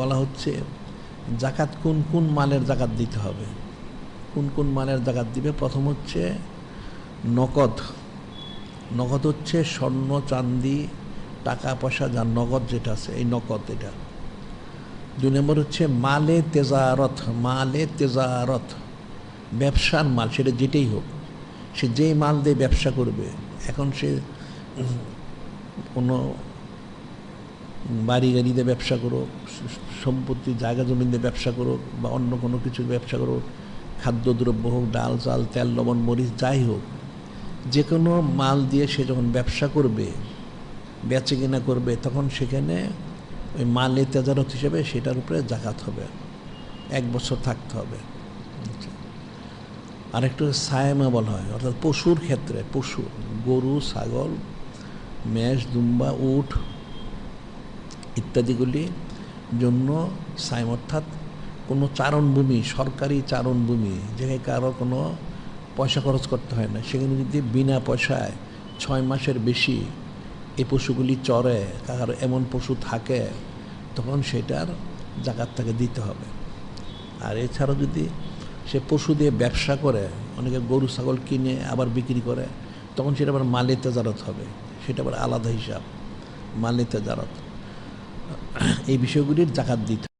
বলা হচ্ছে, জাকাত কোন কোন মালের জাকাত দিতে হবে? কোন কোন মালের জাকাত দিবে? প্রথম হচ্ছে নগদ। নগদ হচ্ছে স্বর্ণ চান্দি টাকা, পয়সা যার নগদ যেটা আছে, এই নগদ এটা। দুই নম্বর হচ্ছে মালে তেজারত মালে তেজারত। ব্যবসার মাল, সেটা যেটাই হোক, সে যেই মাল দিয়ে ব্যবসা করবে, এখন সে কোনো বাড়ি গাড়িতে ব্যবসা করুক স- সম্পত্তি, জায়গা দিয়ে ব্যবসা করুক বা অন্য কোনো কিছু ব্যবসা করুক খাদ্যদ্রব্য হোক, ডাল, চাল, তেল, লবণ, মরিচ, যাই হোক যে কোনো মাল দিয়ে সে যখন ব্যবসা করবে, বেচে কিনা করবে, তখন সেখানে ওই মালে তেজারত হিসেবে সেটার উপরে জাকাত হবে, এক বছর থাকতে হবে। আরেকটা সায়মা বলা হয়, অর্থাৎ পশুর ক্ষেত্রে, পশু, গরু, ছাগল, মেষ, দুম্বা, উট ইত্যাদিগুলি জন্য সাইম অর্থাৎ কোনো চারণভূমি, সরকারি চারণভূমি, যেখানে কারও কোনো পয়সা খরচ করতে হয় না, সেখানে যদি বিনা পয়সায় ছয় মাসের বেশি এই পশুগুলি চড়ে কার এমন পশু থাকে, তখন সেটার জাকাত তাকে দিতে হবে। আর এছাড়াও যদি সে পশু দিয়ে ব্যবসা করে, অনেকে গরু, ছাগল কিনে আবার বিক্রি করে, তখন সেটা আবার মালে তেজারত হবে। সেটা আবার আলাদা হিসাব মালে তেজারত। এই বিষয়গুলির জাকাত দিতে